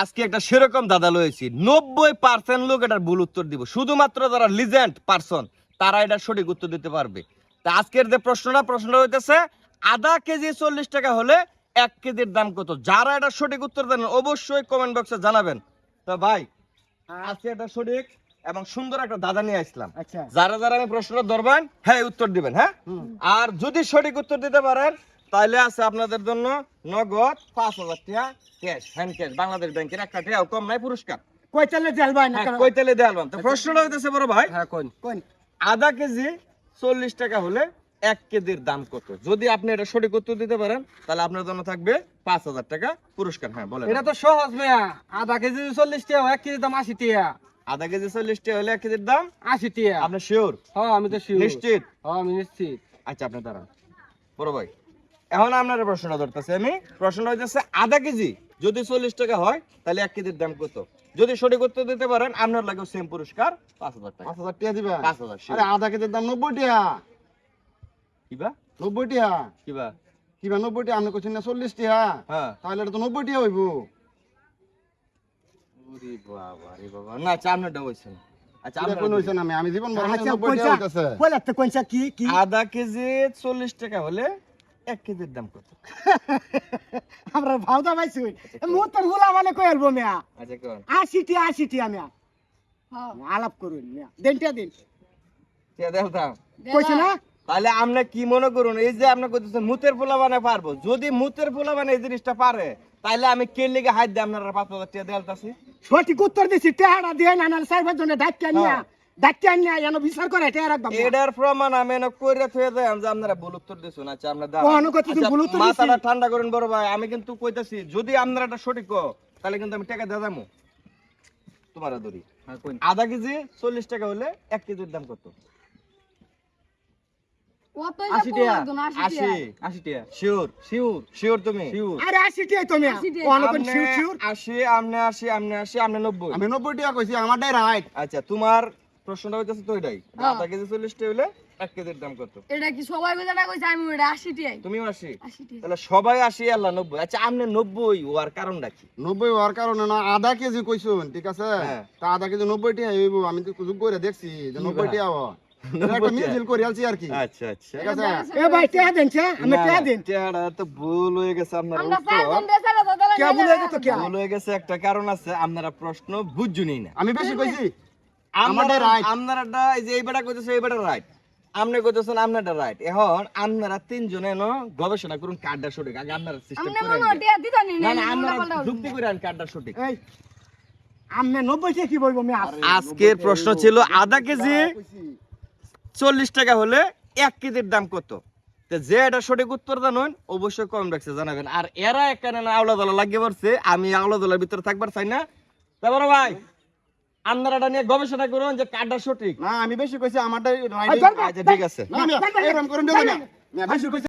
আজকে একটা সেরকম দাদা লয়েছি। নব্বই পার্সেন্ট লোক এটার ভুল উত্তর দিব। শুধুমাত্র যারা লিজেন্ড পার্সন তারা এটার সঠিক উত্তর দিতে পারবে। তা আজকের যে প্রশ্নটা প্রশ্নটা হইতেছে আধা কেজি চল্লিশ টাকা হলে এক কেজির দাম কত? যারা এটা সঠিক উত্তর দেন অবশ্যই কমেন্ট বক্সে জানাবেন। তো ভাই আজকে এটা সঠিক এবং সুন্দর একটা দাদা নিয়ে আসলাম। আচ্ছা। যারা যারা আমি প্রশ্নটা ধরবেন হ্যাঁ উত্তর দিবেন হ্যাঁ? আর যদি সঠিক উত্তর দিতে পারেন তাহলে আছে আপনাদের জন্য নগদ পাঁচ হাজার টাকা ক্যাশ হ্যান্ড ক্যাশ বাংলাদেশ ব্যাংকের একটা টাকাও কম নাই পুরস্কার। চালে জেল ভাই না হ্যাঁ, কইতেলে দেওয়ালবাম তো প্রশ্নটা হইতেছে বড় ভাই হ্যাঁ কোন কোন আধা কেজি চল্লিশ টাকা হলে এক কেজির দাম কত? যদি আপনি এটা সঠিক উত্তর দিতে পারেন তাহলে আপনার জন্য থাকবে পাঁচ হাজার টাকা পুরস্কার। হ্যাঁ বলেন। এটা তো সহজ ভাইয়া। আধা কেজি চল্লিশ টাকা এক কেজি দাম আশি টাকা। আধা কেজি চল্লিশ টাকা হলে এক কেজির দাম আশি টাকা। আপনি শিওর হ্যাঁ আমি তো শিওর নিশ্চিত? হ্যাঁ আমি নিশ্চিত। আচ্ছা আপনি দাঁড়ান। বড় ভাই এখন আপনার প্রশ্নটা ধরতেছে আমি। প্রশ্নটা হইতেছে আধা কেজি যদি চল্লিশ টাকা হয় তাহলে এক কেজির দাম কত? যদি সঠিক উত্তর দিতে পারেন আপনার লাগে সেম পুরস্কার পাঁচ হাজার টাকা। পাঁচ হাজার টাকা দিবা পাঁচ হাজার আরে আধা কেজির দাম নব্বই টাকা। কিবা? নব্বই টাকা। কিবা? কিবা নব্বই টাকা? আপনি করছেন না চল্লিশ টাকা। হ্যাঁ। তাহলে এটা তো নব্বই টাকা হইব। বাবা রে বাবা। না আচ্ছা আচ্ছা আমি? জীবন আচ্ছা নব্বই কইলা কি কি? আধা কেজি চল্লিশ টাকা হলে এক কেজির দাম কত? আমরা ভাওদা পাইছি। মু তোরগুলা মানে কই আলবো মিয়া? আচ্ছা কোন টিয়া মিয়া আলাপ করুন মিয়া। দেনটা দিন। কইছে না? তাহলে আপনি কি মনে করুন এই যে আপনি কইতেছেন মুতের পোলা বানায় পারব যদি মুতের পোলা বানায় এই জিনিসটা পারে তাহলে আমি কে লিগে হাত দিয়ে আপনারা পাঁচ হাজার টাকা দেয়ালতাছি সঠিক উত্তর দিছি টেহারা দিয়ে না না সাইবার জন্য ডাক্তার নিয়া। হ্যাঁ। ডাক্তার নিয়া এনো বিচার করে টেহারা রাখবা এটার প্রমাণ আমি এনে কইরা থয়ে দেয় যে আপনারা ভুল উত্তর দিছেন আচ্ছা তুই আচ্ছা, ভুল মাথাটা ঠান্ডা করুন বড় ভাই আমি কিন্তু কইতাছি যদি আপনারা এটা সঠিক কো তাহলে কিন্তু আমি টাকা দিয়ে যাব। তোমার ধরি হ্যাঁ, আধা কেজি চল্লিশ টাকা হলে এক কেজির দাম কত? আশি টাকা। আশি আশি। টাকা। শিওর? শিওর। শিওর তুমি? শিওর। আরে আশি টাকা। তো মিয়া অনুকন শিওর শিওর। আশি আমনে আশি আমনে আশি আমনে নব্বই। আমি নব্বই টাকা কইছি আমারটাই রাইট আচ্ছা তোমার প্রশ্নটা হইতেছে তো এটাই। হ্যাঁ। আধা কেজি চল্লিশ টাকা হলে এক কেজির দাম কত? এটা কি সবাই কথাটা কইছে আমি ওটা আশি টিয়াই তুমিও আশি? তাহলে সবাই আশি আল্লাহ নব্বই। আচ্ছা আমনে নব্বই হওয়ার কারণটা কি? নব্বই হওয়ার কারণে না আধা কেজি কইছুন ঠিক আছে? হ্যাঁ। তা আধা কেজি নব্বই টাকা হইব আমি তো যুগ করে দেখছি যে নব্বই টাকা এটা একটা মিল করে আলছি আর কি। ঠিক আছে? এ ভাই টেহা দেন চা আমি টেহা দেন। চেহারা তো ভুল গেছে আপনার আমরা উত্তর। পাঁচজন দেশে না দাদা কে বলে তো কে ভুল গেছে একটা কারণ আছে আপনারা প্রশ্ন বুঝুনি না। আমি বেশি কইছি আপনারা আমারটা right. এই যে এই বেটা কইতেছে এই বেটা রাইট আপনি কইতেছেন আপনারটা রাইট এখন আপনারা তিনজনে ন গবেষণা করুন কার্ডটা সঠিক। আগে আপনারা সিস্টেম আমরা করে আনবেন। টিয়া দিতা নি না না আপনারা যুক্তি করে কার্ডটা সঠিক। এই আমনে নব্বই কি বলব মিয়া আজকের প্রশ্ন ছিল আধা কেজি চল্লিশ টাকা হলে এক কেজির দাম কত? যে এটা সঠিক উত্তর জানুন অবশ্যই কমেন্ট বক্সে জানাবেন। আর এরা এখানে না আওলা দলা লাগিয়ে পড়ছে আমি আওলা দলার ভিতরে থাকবার চাই না। তারপরে ভাই আপনারা এটা নিয়ে গবেষণা করুন যে কার্ডটা সঠিক। না আমি বেশি কইছি আমারটাই এই, রাইট চল, আচ্ছা ঠিক আছে। না আমি এরকম করেন না বেশি কইছি